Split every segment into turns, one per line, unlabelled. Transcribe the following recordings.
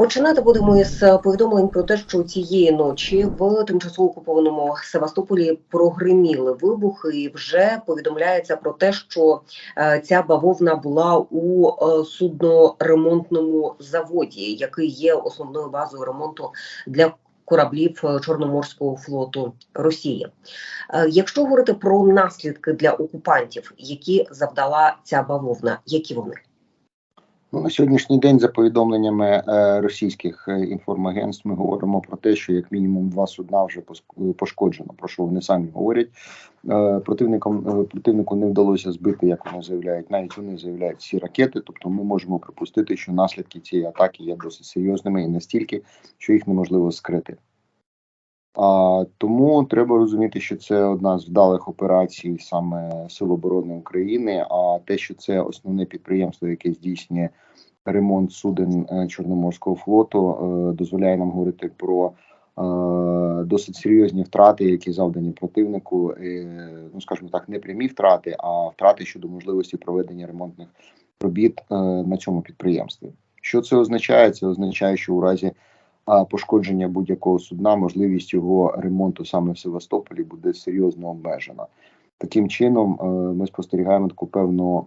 Починати будемо із повідомлень про те, що цієї ночі в тимчасово окупованому Севастополі прогриміли вибухи, і вже повідомляється про те, що е, ця бавовна була у е, судноремонтному заводі, який є основною базою ремонту для кораблів е, Чорноморського флоту Росії. Е, Якщо говорити про наслідки для окупантів, які завдала ця бавовна, які вони?
Ну, на сьогоднішній день, за повідомленнями е, російських е, інформагентств, ми говоримо про те, що як мінімум два судна вже пошкоджено. Про що вони самі говорять. Е, противникам е, противнику не вдалося збити, як вони заявляють. Навіть вони заявляють всі ракети. Тобто, ми можемо припустити, що наслідки цієї атаки є досить серйозними і настільки, що їх неможливо скрити. А, тому треба розуміти, що це одна з вдалих операцій саме Сил оборони України. А те, що це основне підприємство, яке здійснює ремонт суден е, Чорноморського флоту, е, дозволяє нам говорити про е, досить серйозні втрати, які завдані противнику. Ну скажімо так, не прямі втрати, а втрати щодо можливості проведення ремонтних робіт на цьому підприємстві. Що це означає? Це означає, що у разі пошкодження будь-якого судна, можливість його ремонту саме в Севастополі буде серйозно обмежена. Таким чином, е, ми спостерігаємо таку певну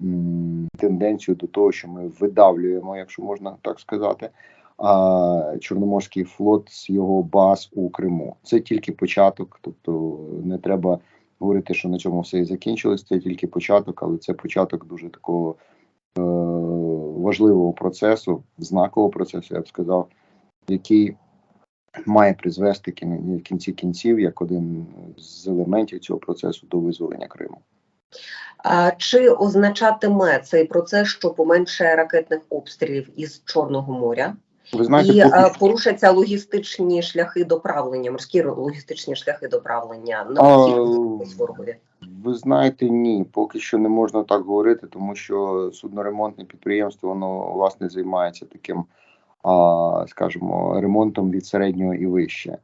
тенденцію до того, що ми видавлюємо, якщо можна так сказати, Чорноморський флот з його баз у Криму. Це тільки початок, тобто не треба говорити, що на цьому все і закінчилось. Це тільки початок, але це початок дуже такого е, важливого процесу, знакового процесу, я б сказав який має призвести в кінці кінців як один з елементів цього процесу до визволення Криму.
А чи означатиме цей процес, що поменше ракетних обстрілів із Чорного моря
Ви знаєте,
і
поки
е, порушаться логістичні шляхи доправлення, морські логістичні шляхи доправлення
А,
необхідних ворогові?
ви знаєте, ні, поки що не можна так говорити, тому що судноремонтне підприємство воно власне займається таким, скажімо, ремонтом від середнього і вище.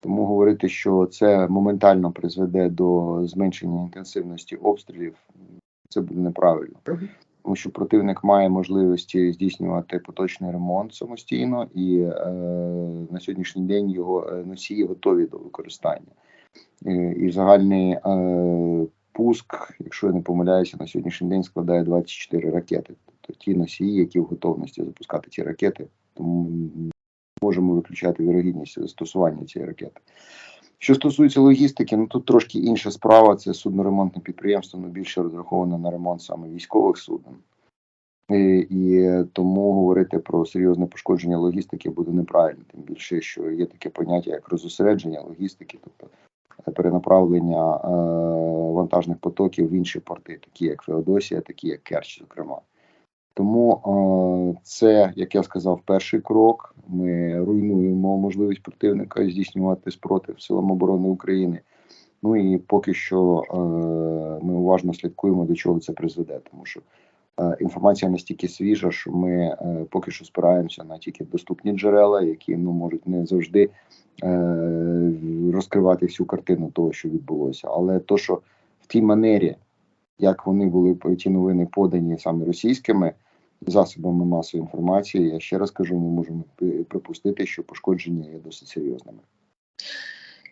Тому говорити, що це моментально призведе до зменшення інтенсивності обстрілів, це буде неправильно. Тому що противник має можливості здійснювати поточний ремонт самостійно, і е, на сьогоднішній день його е, носії готові до використання. Е, і загальний е, пуск, якщо я не помиляюся, на сьогоднішній день складає 24 ракети. Тобто ті носії, які в готовності запускати ці ракети, тому можемо виключати вірогідність застосування цієї ракети. Що стосується логістики, ну тут трошки інша справа. Це судноремонтне підприємство, ну більше розраховане на ремонт саме військових суден. І, і тому говорити про серйозне пошкодження логістики буде неправильно, тим більше, що є таке поняття як розосередження логістики, тобто е, перенаправлення е, вантажних потоків в інші порти, такі як Феодосія, такі як Керч, зокрема. Тому це, як я сказав, перший крок. Ми руйнуємо можливість противника здійснювати спротив силам оборони України. Ну і поки що е, ми уважно слідкуємо, до чого це призведе, тому що е, інформація настільки свіжа, що ми е, поки що спираємося на тільки доступні джерела, які ну можуть не завжди розкривати всю картину того, що відбулося. Але то, що в тій манері, як вони були ті новини подані саме російськими засобами масової інформації, я ще раз кажу, ми можемо припустити, що пошкодження є досить серйозними.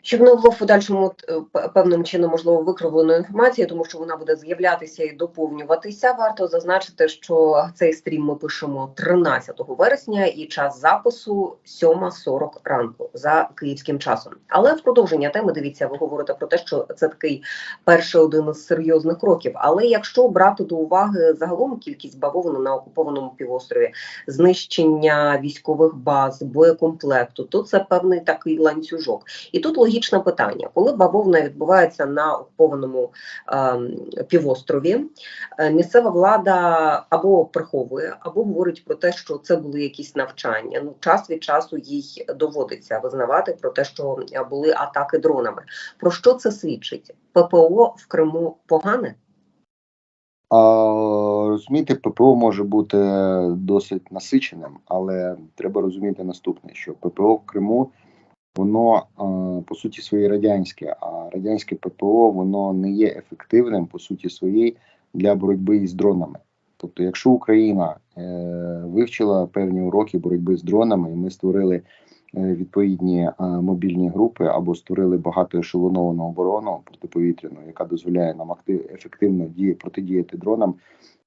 Щоб не було в подальшому е, певним чином можливо викривленої інформації, тому що вона буде з'являтися і доповнюватися. Варто зазначити, що цей стрім ми пишемо 13 вересня, і час запису 7.40 ранку за київським часом. Але в продовження теми дивіться, ви говорите про те, що це такий перший один із серйозних кроків. Але якщо брати до уваги загалом кількість бавовни на окупованому півострові, знищення військових баз, боєкомплекту, то це певний такий ланцюжок. І тут логічне питання: коли бавовна відбувається на окупованому е, півострові, е, місцева влада або приховує, або говорить про те, що це були якісь навчання. Ну, час від часу їй доводиться визнавати про те, що е, були атаки дронами. Про що це свідчить? ППО в Криму погане?
А, розумієте, ППО може бути досить насиченим, але треба розуміти наступне: що ППО в Криму воно е, по суті своєї радянське, а радянське ППО воно не є ефективним по суті своєї для боротьби із дронами. Тобто, якщо Україна е, вивчила певні уроки боротьби з дронами, і ми створили е, відповідні мобільні групи або створили багатоешелоновану оборону протиповітряну, яка дозволяє нам ефективно діє, протидіяти дронам.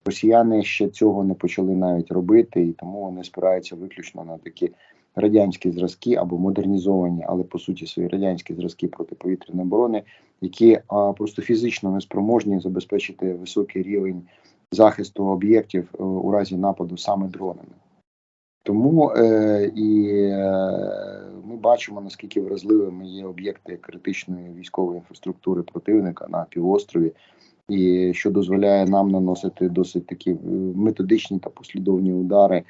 Росіяни ще цього не почали навіть робити, і тому вони спираються виключно на такі радянські зразки або модернізовані, але по суті свої радянські зразки протиповітряної оборони, які а, просто фізично не спроможні забезпечити високий рівень захисту об'єктів е, у разі нападу саме дронами. Тому е, і е, ми бачимо наскільки вразливими є об'єкти критичної військової інфраструктури противника на півострові, і що дозволяє нам наносити досить такі е, методичні та послідовні удари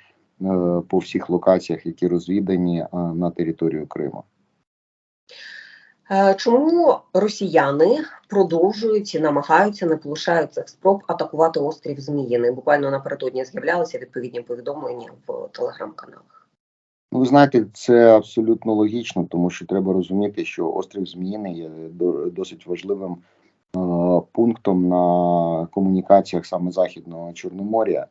по всіх локаціях, які розвідані е, на територію Криму.
Е, Чому росіяни продовжують і намагаються, не полишають цих спроб атакувати острів Зміїний? Буквально напередодні з'являлися відповідні повідомлення в телеграм-каналах.
Ну, ви знаєте, це абсолютно логічно, тому що треба розуміти, що острів Зміїний є досить важливим е, пунктом на комунікаціях саме Західного Чорномор'я,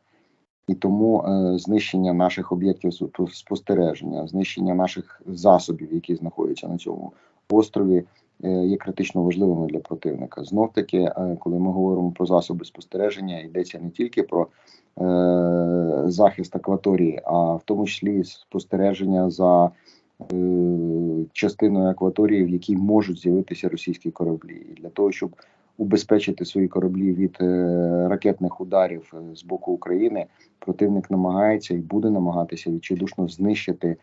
і тому е, знищення наших об'єктів спо- спостереження, знищення наших засобів, які знаходяться на цьому острові, е, є критично важливими для противника. Знов таки, е, коли ми говоримо про засоби спостереження, йдеться не тільки про е, захист акваторії, а в тому числі спостереження за е, частиною акваторії, в якій можуть з'явитися російські кораблі, і для того, щоб убезпечити свої кораблі від е, ракетних ударів е, з боку України, противник намагається і буде намагатися відчайдушно знищити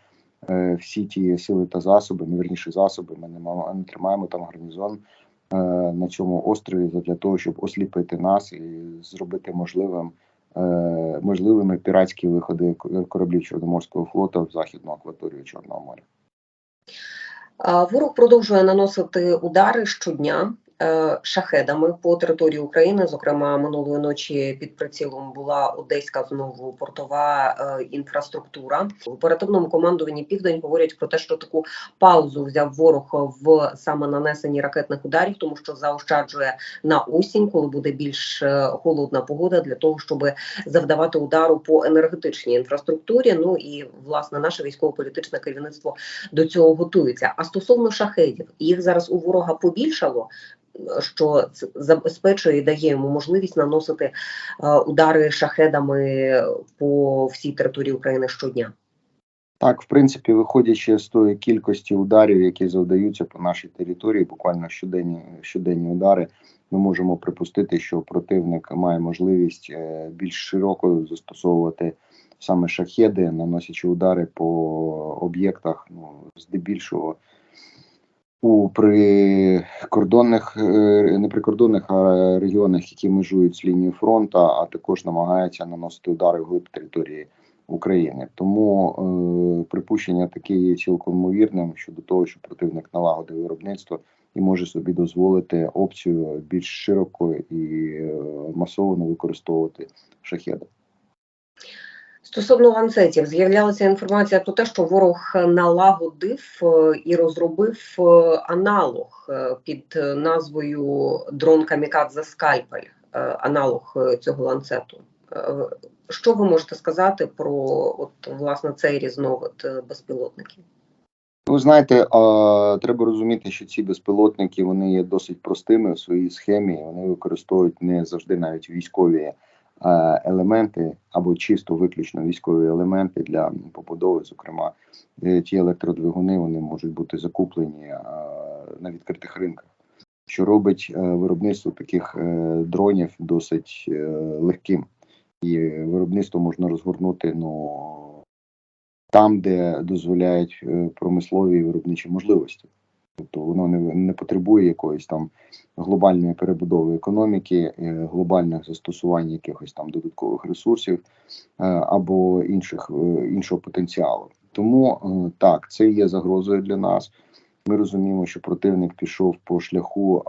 е, всі ті сили та засоби, ну, вірніше засоби. Ми не, ма- не тримаємо там гарнізон на цьому острові для того, щоб осліпити нас і зробити можливим можливими піратські виходи кораблів Чорноморського флоту в західну акваторію Чорного моря.
Ворог продовжує наносити удари щодня шахедами по території України. Зокрема, минулої ночі під прицілом була одеська знову портова е, інфраструктура. В оперативному командуванні Південь говорять про те, що таку паузу взяв ворог в саме нанесенні ракетних ударів, тому що заощаджує на осінь, коли буде більш е, холодна погода, для того, щоб завдавати удару по енергетичній інфраструктурі. Ну і власне наше військово-політичне керівництво до цього готується. А стосовно шахедів, їх зараз у ворога побільшало. Що забезпечує і дає йому можливість наносити е, удари шахедами по всій території України щодня.
Так, в принципі, виходячи з тої кількості ударів, які завдаються по нашій території, буквально щоденні щоденні удари, ми можемо припустити, що противник має можливість е, більш широко застосовувати саме шахеди, наносячи удари по об'єктах, ну здебільшого у прикордонних, е, не прикордонних, а регіонах, які межують з лінією фронту, а також намагається наносити удари вглиб території України. Тому е, припущення таке є цілком ймовірним щодо того, що противник налагодив виробництво і може собі дозволити опцію більш широко і е, масово використовувати шахеди.
Стосовно ланцетів, з'являлася інформація про те, що ворог налагодив е, і розробив е, аналог е, під назвою дрон Камікадзе Скальпель, аналог цього ланцету. Що ви можете сказати про от власне цей різновид безпілотників?
Ви знаєте, а, треба розуміти, що ці безпілотники вони є досить простими в своїй схемі. Вони використовують не завжди навіть військові елементи або чисто виключно військові елементи для побудови. Зокрема, е, ті електродвигуни вони можуть бути закуплені е, на відкритих ринках, що робить е, виробництво таких е, дронів досить е, легким. І виробництво можна розгорнути ну там, де дозволяють е, промислові виробничі можливості. Тобто воно не, не потребує якоїсь там глобальної перебудови економіки, е, глобальних застосувань якихось там додаткових ресурсів е, або інших е, іншого потенціалу. Тому так, це є загрозою для нас. Ми розуміємо, що противник пішов по шляху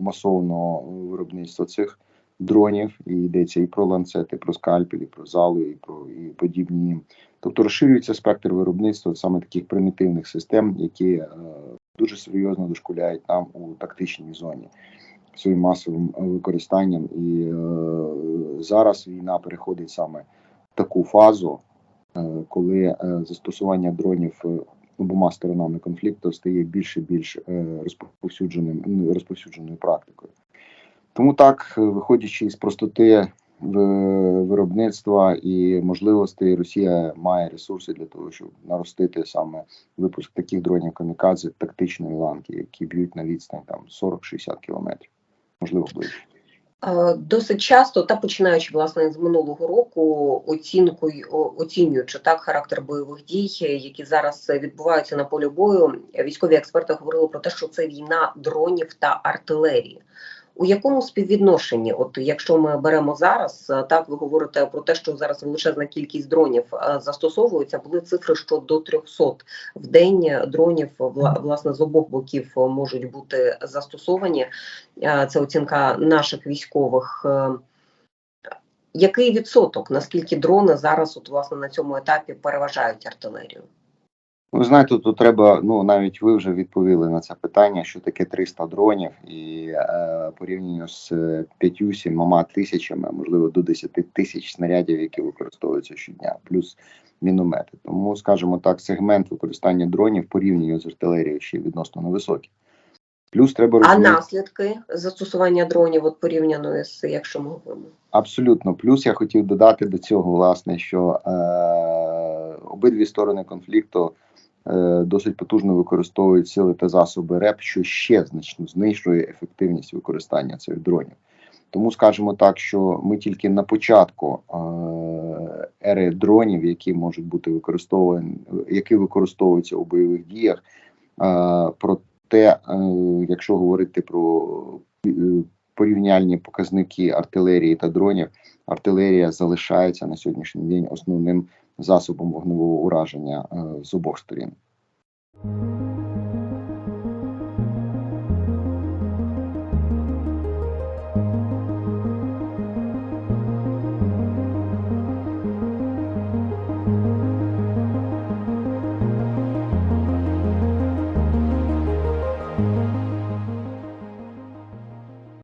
масовного виробництва цих дронів, і йдеться і про ланцети, і про скальпель, і про залу, і про і подібні. Тобто розширюється спектр виробництва саме таких примітивних систем, які дуже серйозно дошкуляють нам у тактичній зоні. своїм масовим е, використанням. І е, зараз війна переходить саме в таку фазу, е, коли е, застосування дронів е, обома сторонами конфлікту стає більш і більш е, розповсюдженим розповсюдженою практикою. Тому так, е, виходячи із простоти виробництва і можливостей, Росія має ресурси для того, щоб наростити саме випуск таких дронів камікадзе тактичної ланки, які б'ють на відстань там 40-60 кілометрів, можливо, ближче.
Е, Досить часто, та починаючи власне з минулого року, оцінкою оцінюючи так характер бойових дій, які зараз відбуваються на полі бою, військові експерти говорили про те, що це війна дронів та артилерії. У якому співвідношенні, от якщо ми беремо зараз, е, так ви говорите про те, що зараз величезна кількість дронів е, застосовується, були цифри, що до 300 в день дронів власне з обох боків е, можуть бути застосовані. Це оцінка наших військових. Який відсоток, наскільки дрони зараз, от власне на цьому етапі переважають артилерію?
Ви знаєте, тут треба, ну навіть ви вже відповіли на це питання, що таке 300 дронів, і е, порівняно з 5-7 тисячами, а можливо до 10 тисяч снарядів, які використовуються щодня, плюс міномети. Тому, скажімо так, сегмент використання дронів порівняно з артилерією ще відносно невисокий. Плюс треба
А наслідки застосування дронів, от порівняно з якщо ми говоримо?
Абсолютно. Плюс я хотів додати до цього, власне, що е, обидві сторони конфлікту е, досить потужно використовують сили та засоби РЕП, що ще значно знижує ефективність використання цих дронів. Тому скажемо так, що ми тільки на початку е, ери дронів, які можуть бути використовані, які використовуються у бойових діях. Е, проте, е, якщо говорити про е, порівняльні показники артилерії та дронів, артилерія залишається на сьогоднішній день основним засобом вогневого ураження е, з обох сторін.